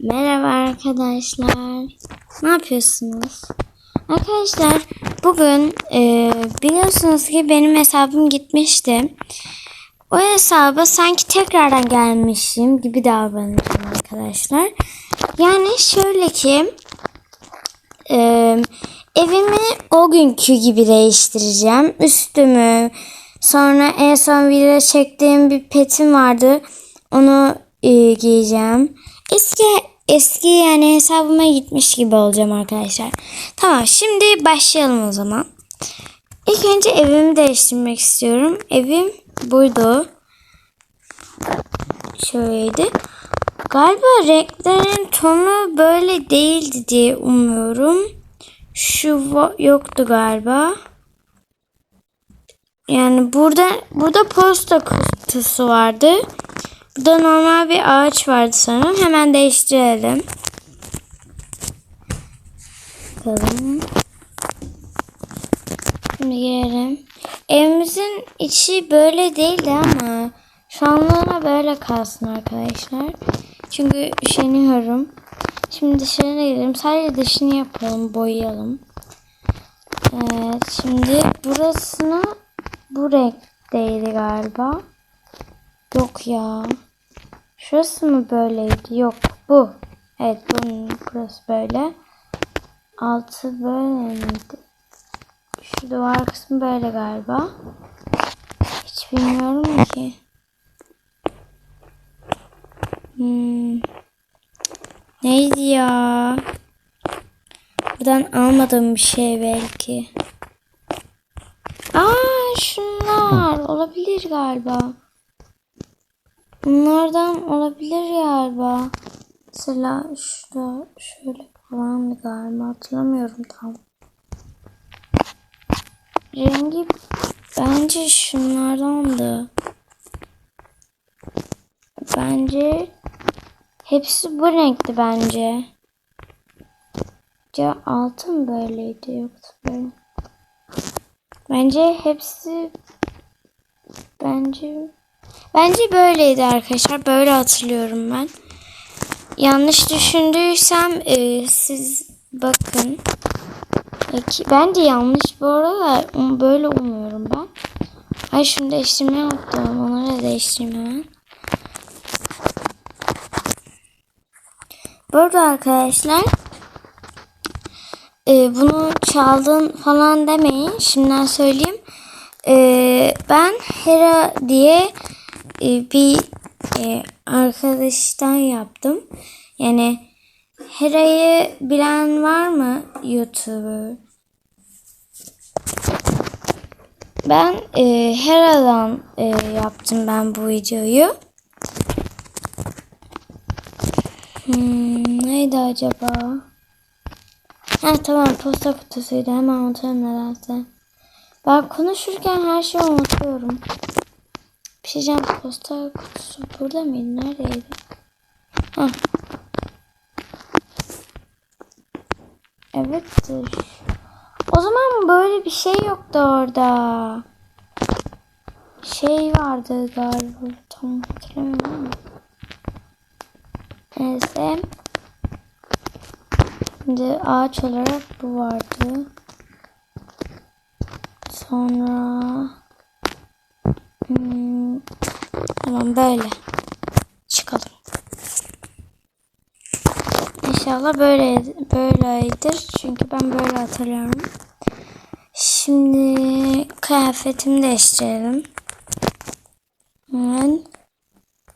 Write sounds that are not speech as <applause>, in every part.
Merhaba arkadaşlar. Ne yapıyorsunuz? Arkadaşlar bugün e, biliyorsunuz ki benim hesabım gitmişti. O hesaba sanki tekrardan gelmişim gibi davranacağım arkadaşlar. Yani şöyle ki e, evimi o günkü gibi değiştireceğim. Üstümü sonra en son video çektiğim bir petim vardı. Onu e, giyeceğim. Eski eski yani hesabıma gitmiş gibi olacağım arkadaşlar. Tamam şimdi başlayalım o zaman. İlk önce evimi değiştirmek istiyorum. Evim buydu. Şöyleydi. Galiba renklerin tonu böyle değildi diye umuyorum. Şu yoktu galiba. Yani burada burada posta kutusu vardı. Burada normal bir ağaç vardı sanırım. Hemen değiştirelim. Bakalım. Şimdi girelim. Evimizin içi böyle değildi ama şu anlığına böyle kalsın arkadaşlar. Çünkü üşeniyorum. Şimdi dışarıya gidelim. Sadece dışını yapalım. Boyayalım. Evet. Şimdi burasını bu renkteydi galiba. Yok ya. Şurası mı böyleydi? Yok bu. Evet bunun burası böyle. Altı böyle miydi? Şu duvar kısmı böyle galiba. Hiç bilmiyorum ki. Hmm. Neydi ya? Buradan almadığım bir şey belki. Aa şunlar olabilir galiba. Bunlardan olabilir galiba. Mesela şurada şöyle falandı galiba hatırlamıyorum tam. Rengi bence şunlardandı. Bence hepsi bu renkti bence. Ya altın böyleydi yoksa böyle. Bence hepsi bence bence böyleydi arkadaşlar. Böyle hatırlıyorum ben. Yanlış düşündüysem e, siz bakın. Peki, bence yanlış bu arada um- böyle umuyorum ben. Ay şunu değiştirmeyi unuttum. Onları da değiştireyim hemen. Burada arkadaşlar e, bunu çaldın falan demeyin. Şimdiden söyleyeyim. E, ben Hera diye e, bir e, arkadaştan yaptım. Yani Hera'yı bilen var mı YouTuber? Ben e, Hera'dan e, yaptım ben bu videoyu. Hmm, neydi acaba? Ha tamam posta kutusuydu. Hemen unutuyorum nedense. Ben konuşurken her şeyi unutuyorum. Bir. Posta kutusu burada mıydı? Neredeydi? Ha. Evettir. O zaman böyle bir şey yoktu orada. Şey vardı galiba. Tam hatırlamıyorum ama. Neyse. Şimdi ağaç olarak bu vardı. Sonra hmm, tamam böyle çıkalım. İnşallah böyle böyledir. Çünkü ben böyle hatırlıyorum. Şimdi kıyafetimi değiştirelim. Hemen.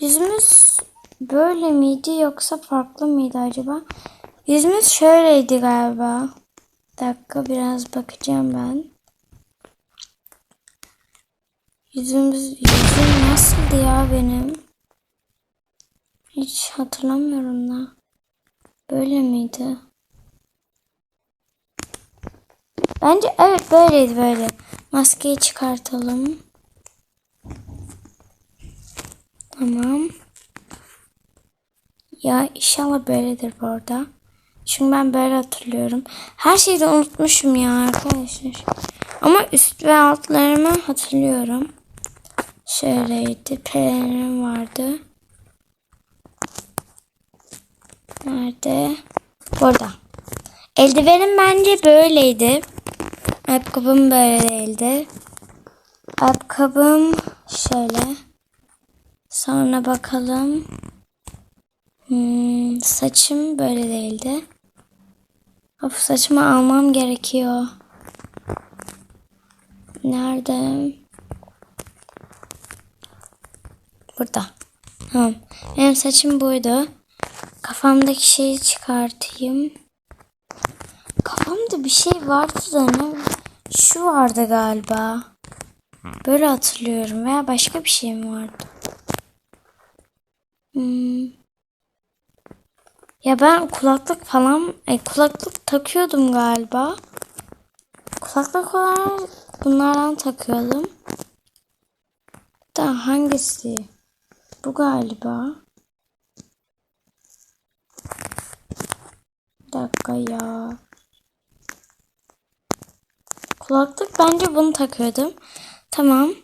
Yüzümüz böyle miydi yoksa farklı mıydı acaba? Yüzümüz şöyleydi galiba. Bir dakika biraz bakacağım ben. Yüzümüz yüzüm nasıldı ya benim? Hiç hatırlamıyorum da. Böyle miydi? Bence evet böyleydi böyle. Maskeyi çıkartalım. Tamam. Ya inşallah böyledir bu arada. Çünkü ben böyle hatırlıyorum. Her şeyi de unutmuşum ya arkadaşlar. Ama üst ve altlarımı hatırlıyorum. Şöyleydi. Pelerin vardı. Nerede? Burada. Eldivenim bence böyleydi. Ayakkabım böyle değildi. Ayakkabım şöyle. Sonra bakalım. Hmm, saçım böyle değildi. Of saçımı almam gerekiyor. Nerede? Burada. Tamam. Benim saçım buydu. Kafamdaki şeyi çıkartayım. Kafamda bir şey vardı da ne? Şu vardı galiba. Böyle hatırlıyorum. Veya başka bir şey mi vardı? Hmm. Ya ben kulaklık falan e, kulaklık takıyordum galiba. Kulaklık olarak bunlardan takıyordum. Da hangisi? Bu galiba. Bir dakika ya. Kulaklık bence bunu takıyordum. Tamam.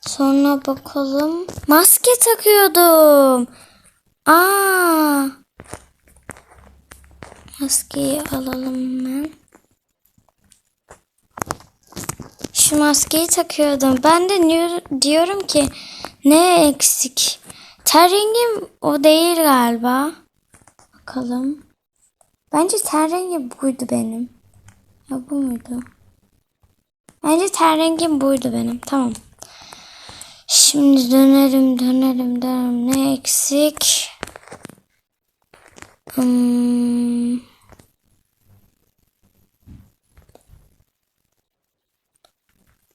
Sonra bakalım. Maske takıyordum. Aa. Maskeyi alalım hemen. Şu maskeyi takıyordum. Ben de diyor- diyorum ki ne eksik? Ten rengim o değil galiba. Bakalım. Bence ten rengi buydu benim. Ya bu muydu? Bence ten rengim buydu benim. Tamam. Şimdi dönerim dönerim dönerim. Ne eksik? Hmm.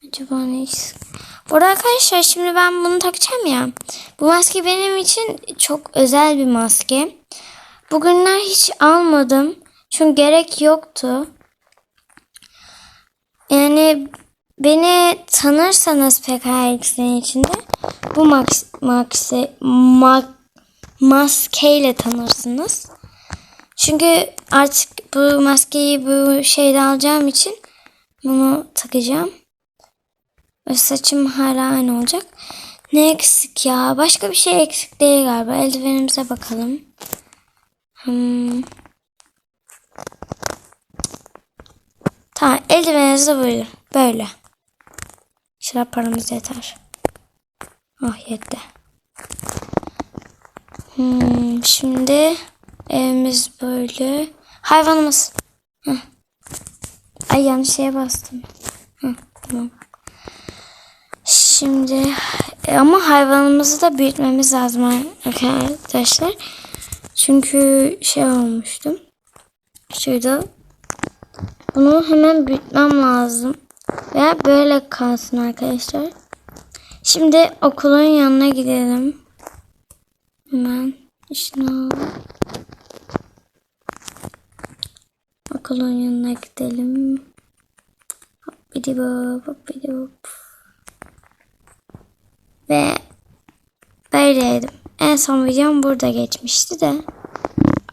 Acaba ne eksik? Burada arkadaşlar şimdi ben bunu takacağım ya. Bu maske benim için çok özel bir maske. Bugünler hiç almadım. Çünkü gerek yoktu. Yani beni tanırsanız PKX'in içinde bu max, maxe, ma, maskeyle tanırsınız. Çünkü artık bu maskeyi bu şeyde alacağım için bunu takacağım. Ve saçım hala aynı olacak. Ne eksik ya? Başka bir şey eksik değil galiba. Eldivenimize bakalım. Hmm. Tamam eldiveniniz de böyle. Böyle. Şurada paramız yeter. Oh yetti. Hmm, şimdi evimiz böyle. Hayvanımız. Heh. Ay yanlış şeye bastım. Heh, tamam. Şimdi e, ama hayvanımızı da büyütmemiz lazım arkadaşlar. Çünkü şey olmuştum. Şurada bunu hemen büyütmem lazım. Veya böyle kalsın arkadaşlar. Şimdi okulun yanına gidelim. Hemen alalım. Okulun yanına gidelim. Hoppidi bop, hoppidi bop. Ve böyleydim. En son videom burada geçmişti de.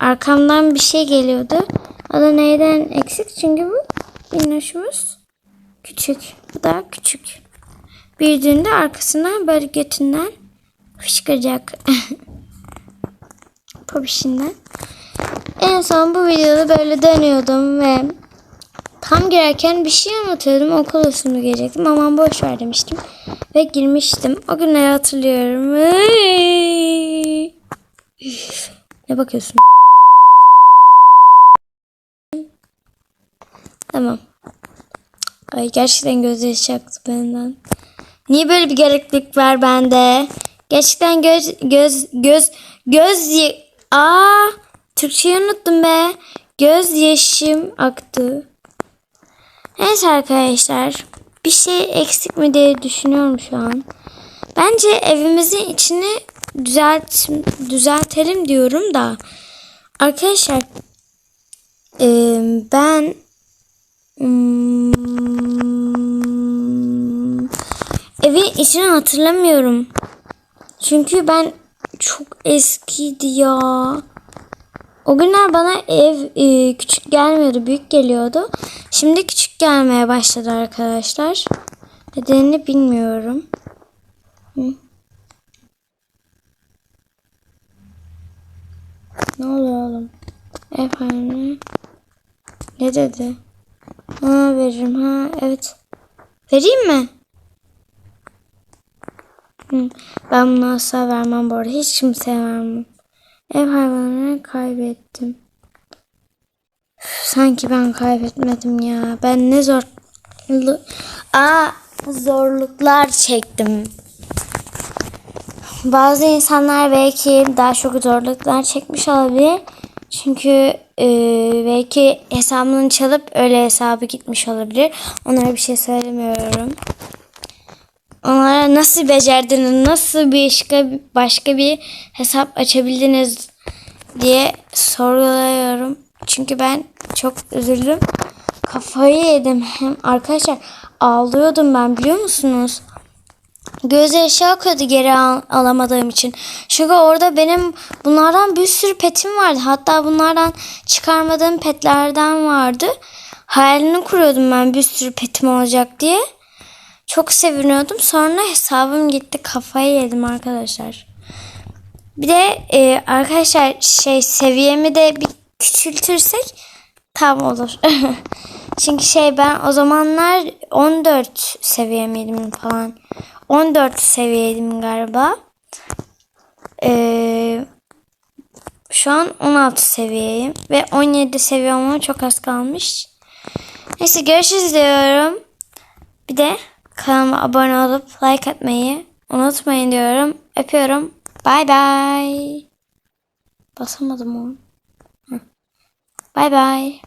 Arkamdan bir şey geliyordu. O da neyden eksik? Çünkü bu minnoşumuz küçük. Bu da küçük. Büyüdüğünde arkasından böyle götünden fışkıracak. <laughs> Popişinden. En son bu videoda böyle dönüyordum ve tam girerken bir şey anlatıyordum. Okul ismini gelecektim. Aman boş ver demiştim. Ve girmiştim. O günleri hatırlıyorum. Ne bakıyorsun? Tamam. Ay gerçekten gözleri çaktı benden. Niye böyle bir gereklilik var bende? Gerçekten göz göz göz göz ye- Aa Türkçeyi unuttum be. Göz yaşım aktı. Neyse arkadaşlar. Bir şey eksik mi diye düşünüyorum şu an. Bence evimizin içini düzelt düzeltelim diyorum da. Arkadaşlar e, ben hmm, evin içini hatırlamıyorum. Çünkü ben çok eskiydi ya. O günler bana ev e, küçük gelmiyordu, büyük geliyordu. Şimdi küçük gelmeye başladı arkadaşlar. Nedenini bilmiyorum. Hı. Ne oluyor oğlum? Efendim? Ne dedi? Ha veririm ha evet. Vereyim mi? Hı, Ben bunu asla vermem bu arada. Hiç kimseye vermem. Ev hayvanını kaybettim. Üf, Sanki ben kaybetmedim ya. Ben ne zor... Aa, zorluklar çektim. Bazı insanlar belki daha çok zorluklar çekmiş olabilir. Çünkü e, belki hesabını çalıp öyle hesabı gitmiş olabilir. Onlara bir şey söylemiyorum. Onlara nasıl becerdiniz, nasıl bir başka, başka bir hesap açabildiniz diye sorguluyorum. Çünkü ben çok üzüldüm. Kafayı yedim. Hem arkadaşlar ağlıyordum ben biliyor musunuz? Gözyaşı akıyordu geri al- alamadığım için. Çünkü orada benim bunlardan bir sürü petim vardı. Hatta bunlardan çıkarmadığım petlerden vardı. Hayalini kuruyordum ben bir sürü petim olacak diye. Çok seviniyordum. Sonra hesabım gitti. Kafayı yedim arkadaşlar. Bir de e, arkadaşlar şey seviyemi de bir küçültürsek tam olur. <laughs> Çünkü şey ben o zamanlar 14 seviyemiydim falan. 14 seviyeydim galiba. Ee, şu an 16 seviyeyim. Ve 17 seviye olmama çok az kalmış. Neyse görüşürüz diyorum. Bir de kanalıma abone olup like atmayı unutmayın diyorum. Öpüyorum. Bay bay. Basamadım onu. Bay bay.